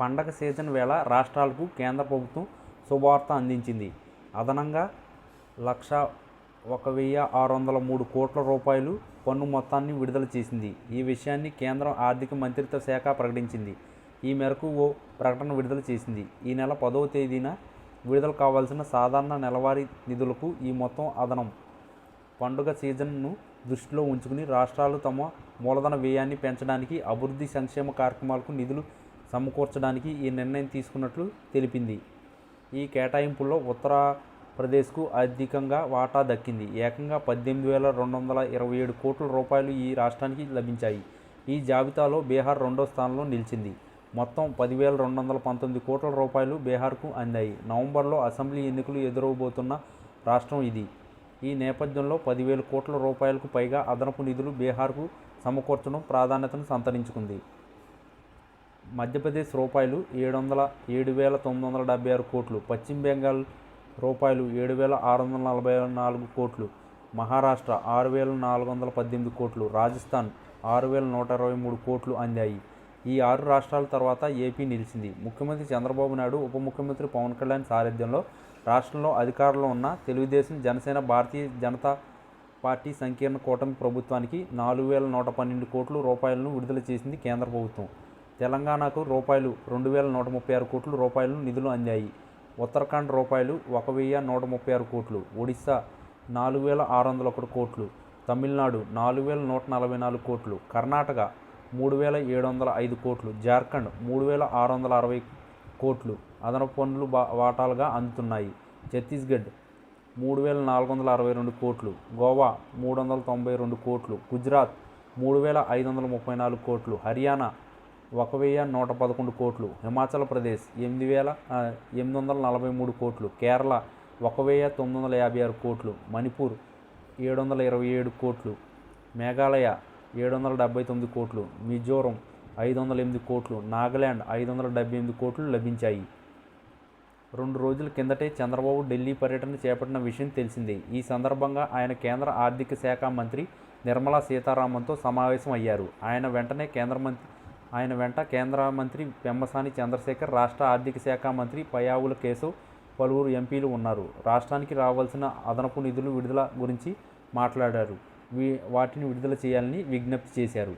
పండగ సీజన్ వేళ రాష్ట్రాలకు కేంద్ర ప్రభుత్వం శుభవార్త అందించింది. అదనంగా లక్ష ఒక వెయ్యి ఆరు వందల మూడు కోట్ల రూపాయలు పన్ను మొత్తాన్ని విడుదల చేసింది. ఈ విషయాన్ని కేంద్ర ఆర్థిక మంత్రిత్వ శాఖ ప్రకటించింది. ఈ మేరకు ఓ ప్రకటన విడుదల చేసింది. ఈ నెల పదవ తేదీన విడుదల కావాల్సిన సాధారణ నెలవారీ నిధులకు ఈ మొత్తం అదనం పండుగ సీజన్ను దృష్టిలో ఉంచుకుని రాష్ట్రాలు తమ మూలధన వ్యయాన్ని పెంచడానికి అభివృద్ధి సంక్షేమ కార్యక్రమాలకు నిధులు సమకూర్చడానికి ఈ నిర్ణయం తీసుకున్నట్లు తెలిపింది. ఈ కేటాయింపుల్లో ఉత్తరప్రదేశ్కు అధికంగా వాటా దక్కింది. ఏకంగా పద్దెనిమిది వేల రెండు వందల ఇరవై ఏడు కోట్ల రూపాయలు ఈ రాష్ట్రానికి లభించాయి. ఈ జాబితాలో బీహార్ రెండో స్థానంలో నిలిచింది. మొత్తం పదివేల రెండు వందల పంతొమ్మిది కోట్ల రూపాయలు బీహార్కు అందాయి. నవంబర్లో అసెంబ్లీ ఎన్నికలు ఎదురవబోతున్న రాష్ట్రం ఇది. ఈ నేపథ్యంలో పదివేల కోట్ల రూపాయలకు పైగా అదనపు నిధులు బీహార్కు సమకూర్చడం ప్రాధాన్యతను సంతరించుకుంది. మధ్యప్రదేశ్ రూపాయలు ఏడు వందల ఏడు వేల తొమ్మిది వందల డెబ్బై ఆరు కోట్లు. పశ్చిమ బెంగాల్ రూపాయలు ఏడు వేల ఆరు వందల నలభై నాలుగు కోట్లు. మహారాష్ట్ర ఆరు వేల నాలుగు వందల పద్దెనిమిది కోట్లు. రాజస్థాన్ ఆరు వేల నూట ఇరవై మూడు కోట్లు అందాయి. ఈ ఆరు రాష్ట్రాల తర్వాత ఏపీ నిలిచింది. ముఖ్యమంత్రి చంద్రబాబు నాయుడు ఉప ముఖ్యమంత్రి పవన్ కళ్యాణ్ సారథ్యంలో రాష్ట్రంలో అధికారంలో ఉన్న తెలుగుదేశం జనసేన భారతీయ జనతా పార్టీ సంకీర్ణ కూటమి ప్రభుత్వానికి నాలుగు వేల నూట పన్నెండు కోట్ల రూపాయలను విడుదల చేసింది కేంద్ర ప్రభుత్వం. తెలంగాణకు రూపాయలు రెండు వేల నూట ముప్పై ఆరు కోట్లు రూపాయలు నిధులు అందాయి. ఉత్తరాఖండ్ రూపాయలు ఒక వెయ్యి నూట ముప్పై ఆరు కోట్లు. ఒడిశా నాలుగు వేల ఆరు వందల ఒకటి కోట్లు. తమిళనాడు నాలుగు వేల నూట నలభై నాలుగు కోట్లు. కర్ణాటక మూడు వేల ఏడు వందల ఐదు కోట్లు. జార్ఖండ్ మూడు వేల ఆరు వందల అరవై కోట్లు. అదనపు పన్నులు బా వాటాలుగా అందుతున్నాయి. ఛత్తీస్గఢ్ మూడు వేల నాలుగు వందల అరవై రెండు కోట్లు. గోవా మూడు వందల తొంభై రెండు కోట్లు. గుజరాత్ మూడు వేల ఐదు వందల ముప్పై నాలుగు కోట్లు. హర్యానా ఒక వెయ్యి నూట పదకొండు కోట్లు. హిమాచల్ ప్రదేశ్ ఎనిమిది వేల ఎనిమిది వందల నలభై మూడు కోట్లు. కేరళ ఒక వెయ్యి తొమ్మిది వందల యాభై ఆరు కోట్లు. మణిపూర్ ఏడు వందల ఇరవై ఏడు కోట్లు. మేఘాలయ ఏడు వందల డెబ్బై తొమ్మిది కోట్లు. మిజోరం ఐదు వందల ఎనిమిది కోట్లు. నాగాల్యాండ్ ఐదు వందల డెబ్బై ఎనిమిది కోట్లు లభించాయి. రెండు రోజుల కిందటే చంద్రబాబు ఢిల్లీ పర్యటన చేపట్టిన విషయం తెలిసిందే. ఈ సందర్భంగా ఆయన కేంద్ర ఆర్థిక శాఖ మంత్రి నిర్మలా సీతారామన్తో సమావేశం అయ్యారు ఆయన వెంటనే కేంద్ర మంత్రి ఆయన వెంట కేంద్ర మంత్రి పెమ్మసాని చంద్రశేఖర్ రాష్ట్ర ఆర్థిక శాఖ మంత్రి పయావుల కేశవ్ పలువురు ఎంపీలు ఉన్నారు. రాష్ట్రానికి రావాల్సిన అదనపు నిధులు విడుదల గురించి మాట్లాడారు. వీ వాటిని విడుదల చేయాలని విజ్ఞప్తి చేశారు.